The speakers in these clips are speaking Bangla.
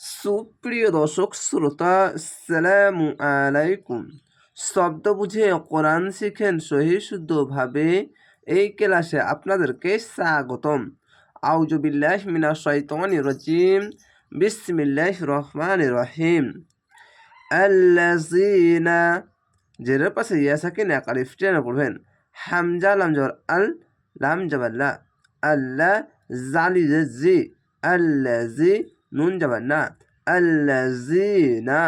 সুপ্রিয় দর্শক শ্রোতা আসসালামু আলাইকুম। শব্দ বুঝে কোরআন শিখেন সহি শুদ্ধভাবে এই ক্লাসে আপনাদেরকে স্বাগতম। আউজুবিল্লাহ মিনা শৈতানি রজিম। বিসমিল্লাহ রহমান রহিম। আল্লাজিনা জেরের পাশে ইয়াসাকিন একালিফ টেনে পড়বেন। হামজা লামজর আল, লাম জাবাল্লা আল্লাহ জালি জি আল্লাজি নুন যাবেন না। আল্লাজিনা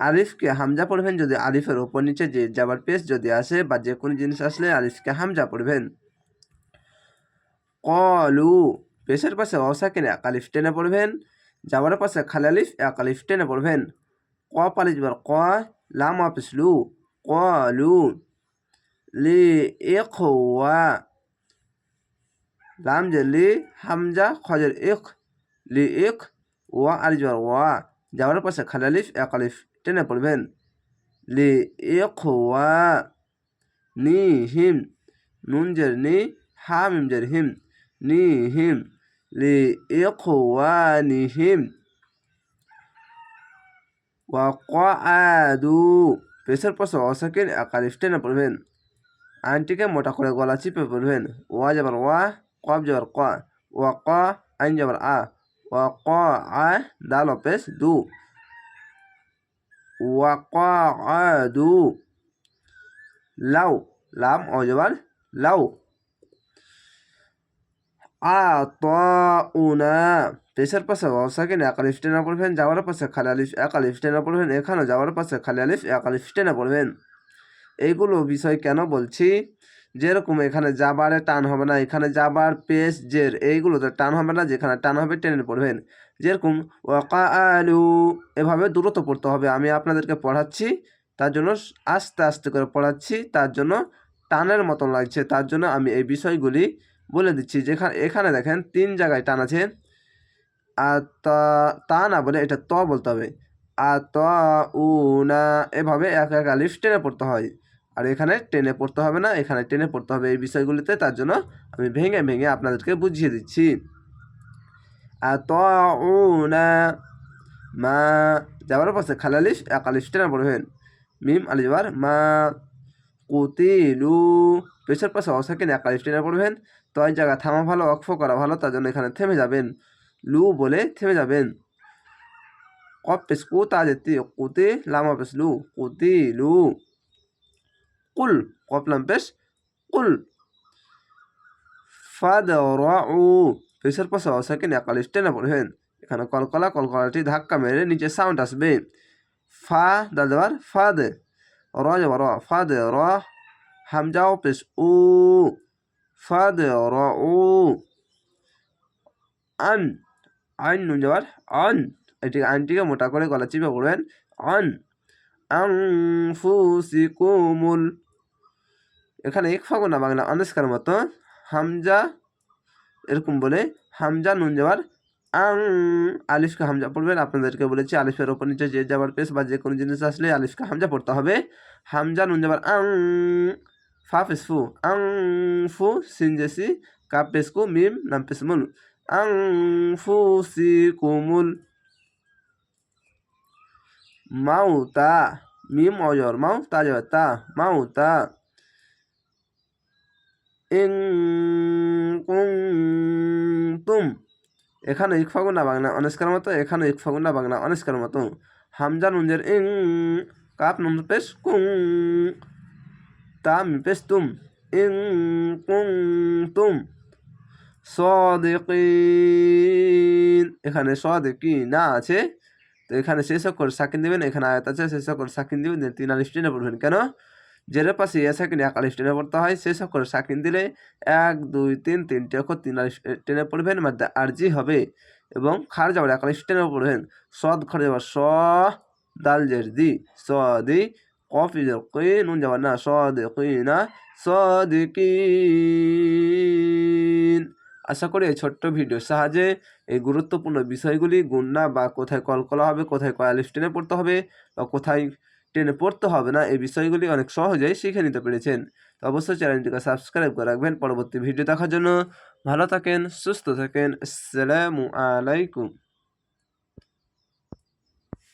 আলিফকে হামজা পড়বেন যদি আলিফের ওপর নিচে যে যাবার পেস যদি আসে বা যে কোনো জিনিস আসলে আলিফকে হামজা পড়বেন। কলু পেশের পাশে অসাকিনে এক আলিফ টেনে পড়বেন যাবার পাশে খালি আলিফ এক আলিফ টেনে পড়বেন। ক পালিশ বার ক লাম অফিস লু কলু লি ইখওয়া, লাম যে লি হামজা খজর ইখ, লি ইখ ওয়া আলিফ বার ওয়া যাওয়ার পাশে খালি আলিফ এক আলিফ টেনে পড়বেন লি ইখওয়া নি হিম নুন জের নি হা মিম জের হিম নি হিম লি ইখওয়ানিহিম ওয়া ক্বাদু পেশের পাশে অসাকিন এক আলিফ টেনে পড়বেন আইনটিকে মোটা করে গলা চিপে পড়বেন ওয়া যাবার ওয়া কব যাবার ক ওয়া ক আইন যাবার আ ওয়া ক আ দাল পেশ দু ওয়া ক দু লাউ লাম যাবার লাউ আতাউনা পেশের পাশে অসাকিন এক আলিফ টেনে পড়বেন যাওয়ার পাশে খালি আলিফ এক আলিফ টেনে পড়বেন এখানে যাওয়ার পাশে খালি আলিফ এক আলিফ টেনে পড়বেন এইগুলো বিষয় কেন বলছি যেরকম এখানে যাবারে টান হবে না, এখানে যাবার পেস জের, এইগুলোতে টান হবে না, যেখানে টান হবে টেনে পড়বেন। যেরকম ওয়াকা আলু এভাবে দূরত্ব পড়তে হবে। আমি আপনাদেরকে পড়াচ্ছি, তার জন্য আস্তে আস্তে করে পড়াচ্ছি, তার জন্য টানের মতন লাগছে, তার জন্য আমি এই বিষয়গুলি বলে দিচ্ছি। যেখানে, এখানে দেখেন তিন জায়গায় টান আছে। আর তা না বলে এটা ত বলতে হবে। আর ত না, এভাবে এক এক আলিফ টেনে পড়তে হয়। আর এখানে টেনে পড়তে হবে না, এখানে টেনে পড়তে হবে এই বিষয়গুলিতে, তার জন্য আমি ভেঙে ভেঙে আপনাদেরকে বুঝিয়ে দিচ্ছি। আর ত না মা যাওয়ার পাশে খালি আলিফ এক টেনে পড়বেন মিম আলি যাবার, মা, কুতিলু পেশের পাশে অসাকিন এক আলিফ টেনে পড়বেন তো এই জায়গা থামা ভালো অক্ষ করা ভালো, তার জন্য এখানে থেমে যাবেন। লু বলে থেমে যাবেন। কপ পেস কুতা যেতে কুতি, লামা পেস লু কুতি লু কুল কপলাম পেস কুল ফাদ উ পেশের পাশে অসাকিন এক আলিফ পড়বেন এখানে কলকলা কলকলাটি ধাক্কা মেরে নিচে সাউন্ড আসবে ফা দাদাবার ফাদ র যাবার র ফাদ র হামজাও পেশ উ ফাদরাউ আন আইন নুন যাওয়ার আন এটি আইনটিকে মোটা করে গলা চিপে পড়বেন আন আংফুসিকুমুল এখানে এক ফাগুনা বাংলা আনুষ্কার মতো, হামজা, এরকম বলে, হামজা নুন যাওয়ার, আং, আলিফকে হামজা পড়বেন। আপনাদেরকে বলেছি আলিফের ওপর নিচে যে যাবার পেস বা যে কোনো জিনিস আসলে আলিফকে হামজা পড়তে হবে। হামজা নুন যাবার আং, ফা পেসফু আং, ফু সিনজেসি কাপ পেসকু মিম, নাম পেসমুল আং, ফু, সি কুমুল মাউতা মিম, অজর, মাউ, তা যাবে তা মাউতা ইং তুম এখানে ইক ফাগুনা বাংলা অনেস্কার মতো, এখানে ইক ফাগুনা বাংলা অনেস্কার মতো। হামজা নুনজের ইং কাপ নুন পেশ কুং তাম পেস্তুম ইং কুনতুম। সদিকিন, এখানে সদিকি না আছে। তো এখানে শেষ অক্ষর সাকিন দেবেন, এখানে আয়াত আছে শেষ অক্ষর সাকিন দেবেন তিন আলিফ পড়বেন। কেন? জেরের পাশে এ সাকিন এক আলিফ টেনে পড়তে হয়। শেষ অক্ষর সাকিন দিলে এক, দুই, তিন, তিনটে অক্ষর তিন আলিফ টেনে পড়বেন মধ্যে আরজি হবে এবং খার যাবার এক আলিফ টেনে পড়বেন। সদ খড়ে যাবার স, দাল জের দি, স, দি, কফ ইজের কি নুন যাবার না সদিকিনা কি আশা করি এই ছোট্ট ভিডিওর সাহায্যে এই গুরুত্বপূর্ণ বিষয়গুলি গুন্না বা কোথায় কলকলা হবে, কোথায় কয়ালিফ টেনে পড়তে হবে বা কোথায় টেনে পড়তে হবে না। এই বিষয়গুলি অনেক সহজেই শিখে নিতে পেরেছেন। তো অবশ্যই চ্যানেলটিকে সাবস্ক্রাইব করে রাখবেন। পরবর্তী ভিডিও দেখার জন্য ভালো থাকেন, সুস্থ থাকেন। আসসালামু আলাইকুম।